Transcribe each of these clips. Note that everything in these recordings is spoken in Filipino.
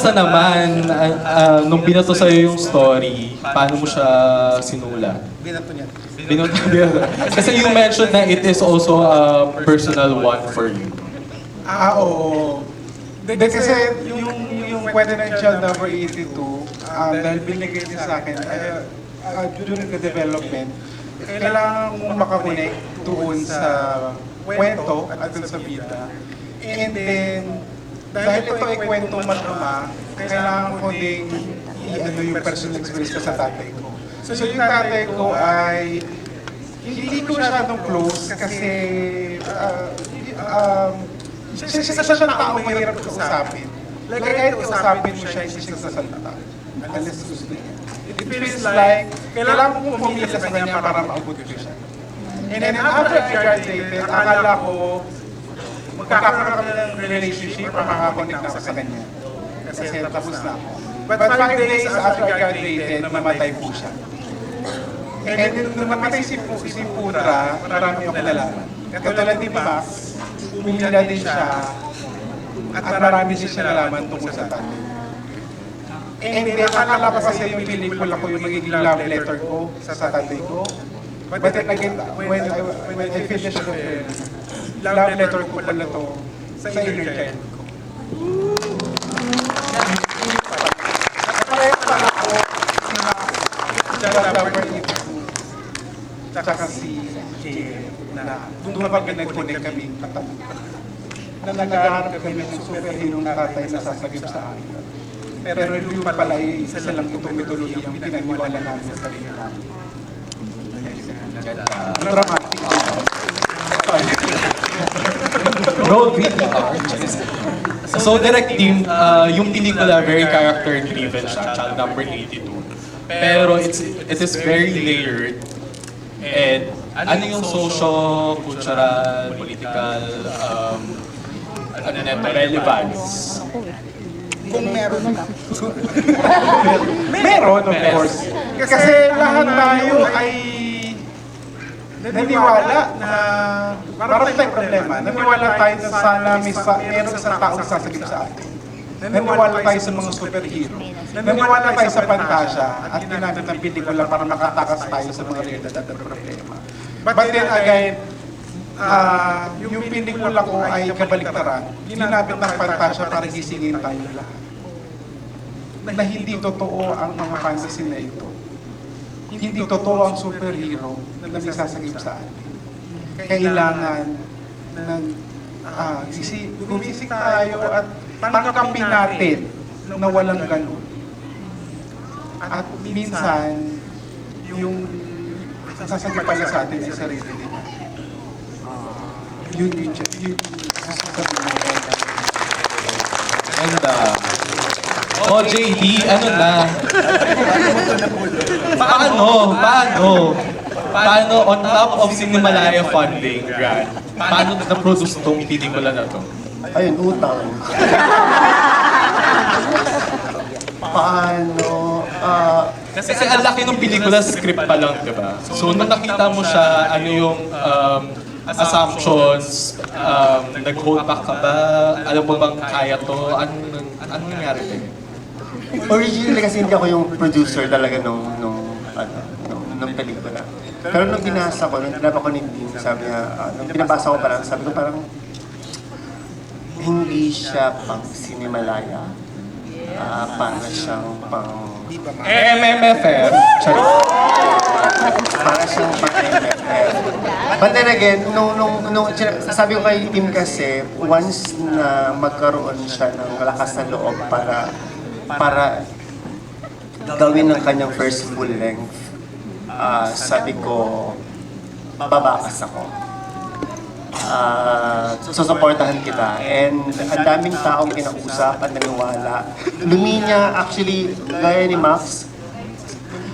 Kamusta naman, ah, ah, nung binato sa'yo yung story, paano mo siya sinula? Binato niya. Binato Kasi you mentioned na it is also a personal one for you. Ah, oo. Hindi kasi yung, yung kwento ng child number 82, um, dahil binigay niya sa akin, uh, uh, during the development, kailangan mong makakonek doon sa kwento at sa bida. And then, dahil ito ay kwentong mag-ama, kailangan ko ding i-ano yung personal experience ko sa tatay ko. So yung tatay ko ay hindi ko masyadong close kasi uh, um, siya, siya, siya, siya na tao mahirap kausapin. Like, kahit kausapin mo siya, hindi siya sasalita. Unless gusto niya. It feels like, kailangan mo pumili sa kanya para maabot ko siya. And then after I graduated, akala ko, magkakaroon kami ng relationship para makakonect ako sa kanya. Kasi tapos na ako. But five days after I graduated, namatay po siya. And then, nung namatay si, Pu- si Putra, marami akong nalaman. Katulad ni Max, umila din siya, at marami din siya nalaman tungkol sa tatay. And then, akala ko kasi yung pelikula ko yung magiging love letter ko sa tatay ko. But then again, when I, when I finished the film, love letter ko pala to sa inner child ko. Nakareho pala ako Child number 82, tsaka si Jay, na doon pa nag-connect kami katabi. Na naghahanap kami ng superhero na tatay na sasagip sa akin. Pero yung pala ay isa lang itong metodology ang pinaniwala namin sa sarili namin. Dramatic. Road So, direct team, uh, yung pelikula very character-driven siya, child number 82. Pero it's, it is very layered. And ano yung social, cultural, political, um, ano neto, relevance? Kung meron. meron, of course. Kasi lahat tayo ay naniwala na parang tayong problema. Naniwala tayo na sana may sa, meron sa taong sasagip sa atin. Naniwala tayo sa mga superhero. Naniwala tayo sa pantasya at ginamit ng pelikula para makatakas tayo sa mga realidad at problema. But then again, ah yung pelikula ko ay kabaliktaran. Ginamit ng pantasya para gisingin tayo lahat. Na hindi totoo ang mga fantasy na ito. Hindi totoo ang superhero na may sasagip sa atin. Kailangan ng ah, sisi, gumising tayo at tangkapin natin na walang ganun. At minsan, yung sasagip pala sa atin ay sarili nila. Yun yun, yun, yun, sasabihin natin. And, uh, oh, JD, ano na? Paano? Paano? Paano on top of Cinemalaya funding grant? Paano na-produce itong pelikula na to? Ayun, utang. Paano? Ah, Kasi ang laki ng pelikula, script pa lang, di ba? So nung nakita mo siya, ano yung um, assumptions, um, nag-hold back ka ba? Alam mo bang kaya to? Ano, ano nangyari tayo? Originally kasi hindi ako yung producer talaga nung, nung, ano, nung, nung pelikula. Pero nung binasa ko, nung tinapa ko ni Dean, sabi niya, ah, nung binabasa ko parang, sabi ko parang, hindi siya pang Cinemalaya. Ah, para siyang pang MMFF. Para siyang pag-MFF. But then again, nung, nung, nung, sabi ko kay Tim kasi, once na magkaroon siya ng lakas na loob para, para gawin ang kanyang first full length, ah, sabi ko, babakas ako. Ah, susuportahan kita. And ang daming taong kinausap at naniwala. Luminya, actually, gaya ni Max,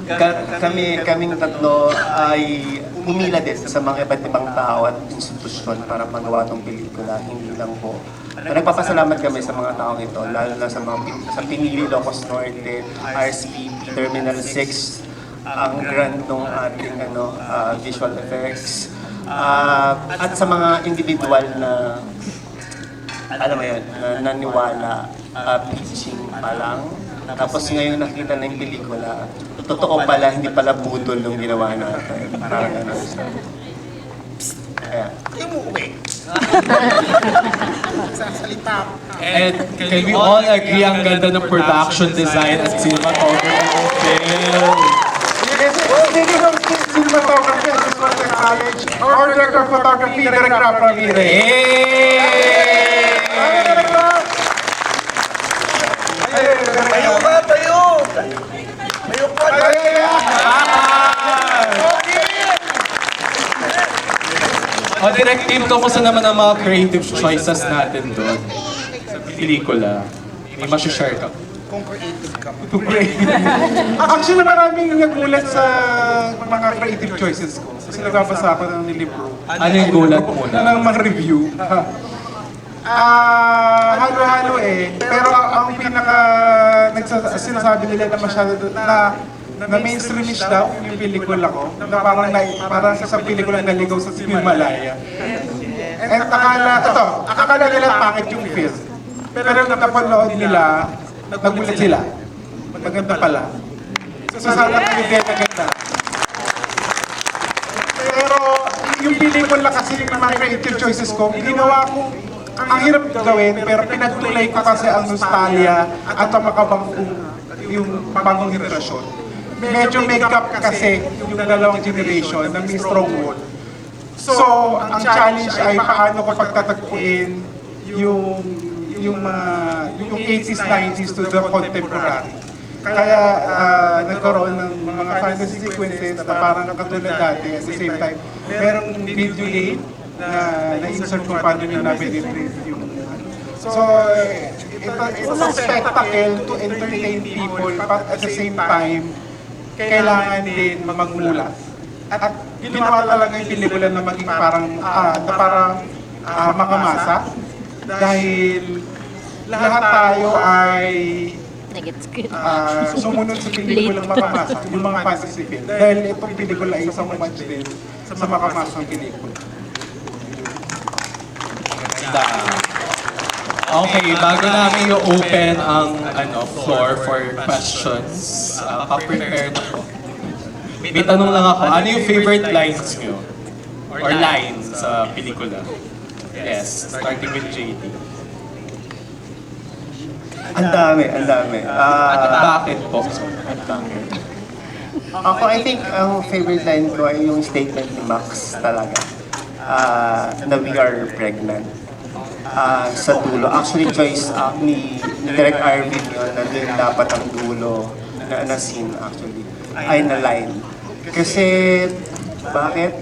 Ka- kami, kaming tatlo ay umila din sa mga iba't ibang tao at institusyon para magawa tong pelikula, hindi lang po. Nagpapasalamat kami sa mga taong ito, lalo na sa mga sa Pinili Locos Norte, RSPP, Terminal 6, ang grant ng ating ano, ah, visual effects, ah, at sa mga individual na alam mo yun, na naniwala uh, pitching pa lang. Tapos ngayon nakita na yung pelikula, totoo pala, hindi pala budol yung ginawa natin. Parang ano siya. Kaya, And can we all agree ang ganda ng production design at cinematography ng film? Speaking of cinematography, to acknowledge our director of photography, Rap Ramirez. Hey! O, direct team, kamusta naman ang mga creative choices natin doon sa pelikula? May masashare ka. Actually, maraming nagulat sa mga creative choices ko. Kasi nagbabasa ako ng libro. Ano yung gulat muna? Na ng mga review. Ah, halo-halo eh. Pero ang pinaka nagsas- sinasabi nila na masyado na na mainstreamish daw yung pelikula ko. Na parang na, parang sa pelikula naligaw sa Himalaya. And akala, ito, akala nila pangit yung film. Pero nung napanood nila, nagulat sila. Maganda pala. So sana kayo din maganda. Pero yung pelikula kasi yung mga creative choices ko, ginawa ko, ang hirap gawin, pero pinagtulay ko kasi ang nostalgia at ang makabangkong yung bagong henerasyon. Medyo make-up kasi yung dalawang generation na may strong wall. So, ang challenge ay paano ko pagtatagpuin yung yung mga yung 80s, 90s to the contemporary. Kaya ah, nagkaroon ng mga fantasy sequences na parang katulad dati at the same time, merong video game na na-insert kung paano nyo na-penetrate yung ano. So, ito, it's a spectacle to entertain people but at the same time, kailangan din magmulat. At ginawa talaga yung pelikula na maging parang, ah, na parang ah, makamasa. Dahil lahat tayo ay Nagets ko ah, sumunod sa pelikulang makamasa, yung mga fantasy film. Dahil itong pelikula ay isang homage din sa makamasang pelikula. Ganda. Okay, bago namin i-open ang ano, floor for questions, uh, pa-prepare na po. May tanong lang ako, ano yung favorite lines nyo? Or lines sa pelikula? Yes, starting with JD. ang dami, ang dami. At Ah, bakit po? Ako, I think ang favorite line ko ay yung statement ni Max talaga. Ah, na we are pregnant. Ah, sa dulo. Actually, choice ah, ni Direk Arvin yun na doon dapat ang dulo na, na scene actually ay na line. Kasi, bakit?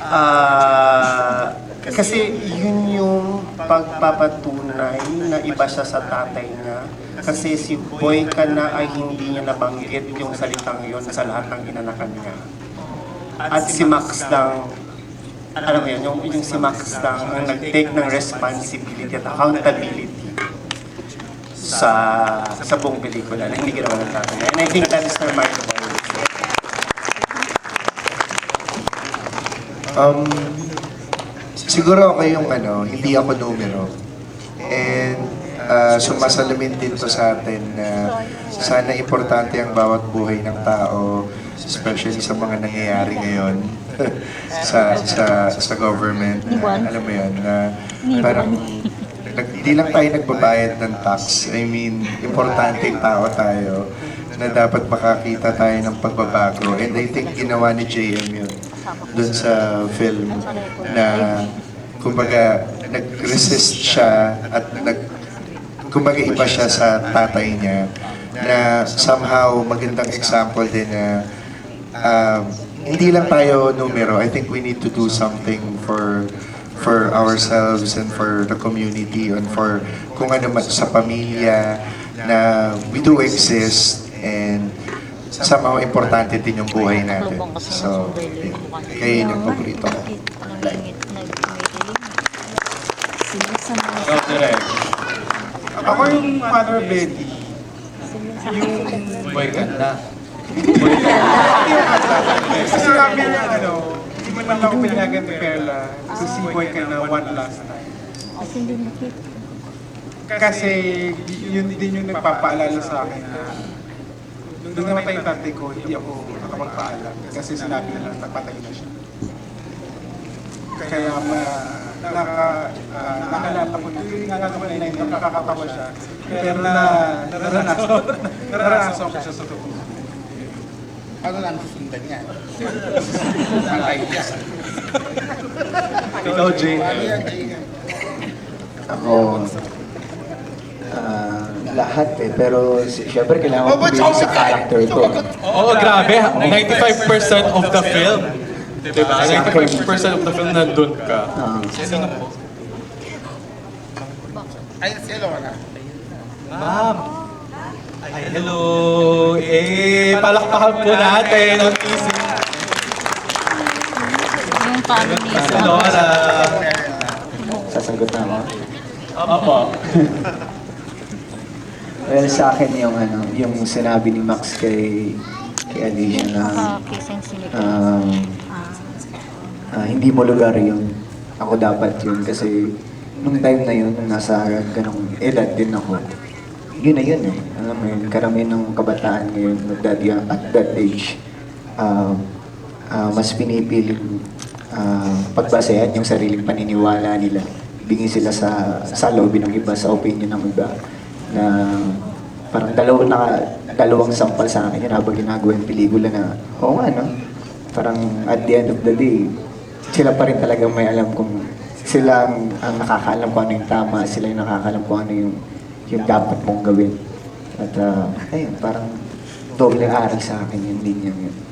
Ah, kasi yun yung pagpapatunay na iba siya sa tatay niya. Kasi si Boy ka na ay hindi niya nabanggit yung salitang yon sa lahat ng inanakan niya. At si Max lang, alam mo yun, yung, yung si Max lang ang nag-take ng responsibility at accountability sa sa buong pelikula na hindi ginawa ng tatay. And I think that is remarkable. Um, siguro ako yung ano, hindi ako numero. And uh, sumasalamin din to sa atin na sana importante ang bawat buhay ng tao, especially sa mga nangyayari ngayon sa sa sa government. Na, alam mo yun, na parang nag, di lang tayo nagbabayad ng tax. I mean, importante tao tayo na dapat makakita tayo ng pagbabago. And I think ginawa ni JM yun dun sa film na kumbaga nag-resist siya at nag kumbaga iba siya sa tatay niya na somehow magandang example din na um, hindi lang tayo numero. I think we need to do something for for ourselves and for the community and for kung ano man sa pamilya na we do exist and somehow importante din yung buhay natin. So, yun. kaya yun yung paborito ko. Direct. Ako yung Mother Betty. Boy, ganda. Kasi kami na ano, hindi mo lang ako pinagan ni Perla to see Boy ka na one last time. Kasi yun din yung nagpapaalala sa akin na nung namatay yung tatay ko, hindi ako nakapagpaalam kasi sinabi nila na patay na siya. Kaya ma, naka, uh, nakalala ko, yung nga naman na yun, nakakatawa siya. Pero na, naranasan, naranasan ko siya sa totoo. Ano lang susundan niya? Patay niya. Ikaw, Jay. Ano? Ako, ah, lahat eh. Pero syempre kailangan Oh, ko pumili sa character ko. Oo, grabe. 95% of the film. Diba? 95% of the film nandun ka. Ah, Sino po? Ay, si Elora. Ma'am. Ay, hello. Eh, palakpakan po natin ang PC. Yung family sa Nora. sasagot na ako. Opo. Well, sa akin yung ano, yung sinabi ni Max kay kay Alicia na sila. um, ah, hindi mo lugar yun. Ako dapat yun kasi nung time na yun, nung nasa ganong edad din ako, yun na yun eh. Alam mo yun, karamihan ng kabataan ngayon at that, at that age, ah, ah, mas pinipiling ah, pagbasehan yung sariling paniniwala nila. Bingin sila sa sa lobby ng iba, sa opinion ng iba na parang dalawa na dalawang sampal sa akin yun habang ginagawa yung pelikula na oo nga no parang at the end of the day sila pa rin talaga may alam kung sila ang, ang nakakaalam kung ano yung tama sila yung nakakaalam kung ano yung yung dapat mong gawin. At ah, ayun parang doble aral sa akin yung linya yun